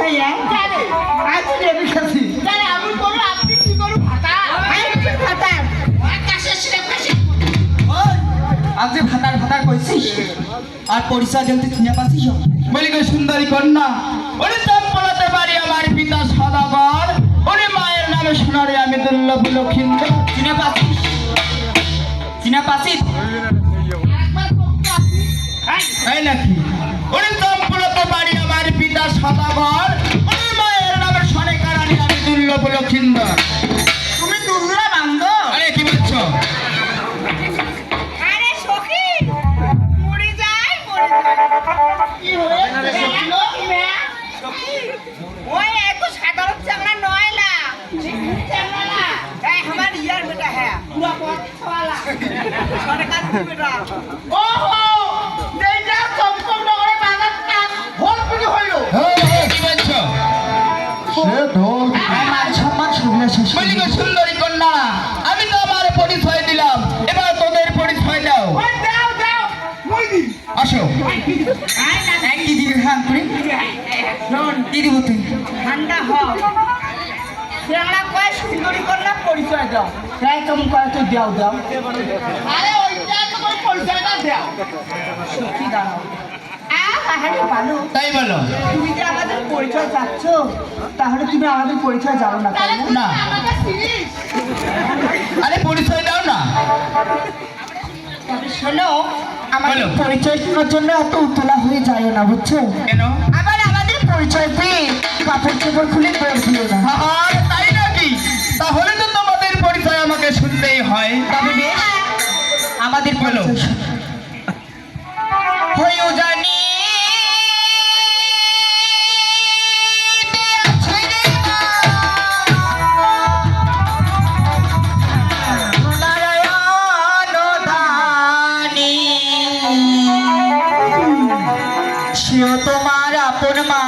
ভাইয়া? আমি আর পরিচয় দিতে চিনে পাচ্ছিস বলি কে সুন্দরী কন্যা উনি পড়াতে পারি আমার পিতা সদাগর উনি মায়ের নামে শোনারে আমি দুর্লভ লক্ষিন্দ চিনে পাচ্ছিস চিনে পাচ্ছিস নাকি? উনি তো মায়ের নামে আমি দুর্লভ তুমি দুর্গা বান্ধ আরে কি বলছো? আরে সখী মরে যায় মরে যায় কি হয়েছে? সখী ওই এত সাধারণ চাংড়া নয় না আমার ইয়ার বেটা হ্যাঁ। পুরা পথ সরকার বেটা। ওহো! আমার সম্মান সুন্দরী কন্যা আমি তো আমার পরিচয় দিলাম। এবার তোদের পরিচয় দাও। দাও দাও। আসো। এক দিবি? হ্যাঁ করে। কি দিব তুই? ঠান্ডা হও চাংড়া কয় সুন্দরী কন্যা পরিচয় দাও? প্রায় কেমন করে তো দাও দাও। আরে ওইটা তো করে পরিচয়টা দাও। সখী দাঁড়াও। তাই বলো। তুমি যে আমাদের পরিচয় চাচ্ছ তাহলে তুমি আমাদের পরিচয় জানো না তাই না? না। আরে পরিচয় দাও না। শোনো আমাদের পরিচয় শোনার জন্য এত উতলা হয়ে যায় না বুঝছ? কেন? আবার আমাদের পরিচয় পেয়ে কাপড় চোপড় খুলে বের দিও না। আর তাই নাকি? তাহলে তো তোমাদের পরিচয় আমাকে শুনতেই হয়। তবে বেশ আমাদের বলো। পরিচয় আমার আপন মা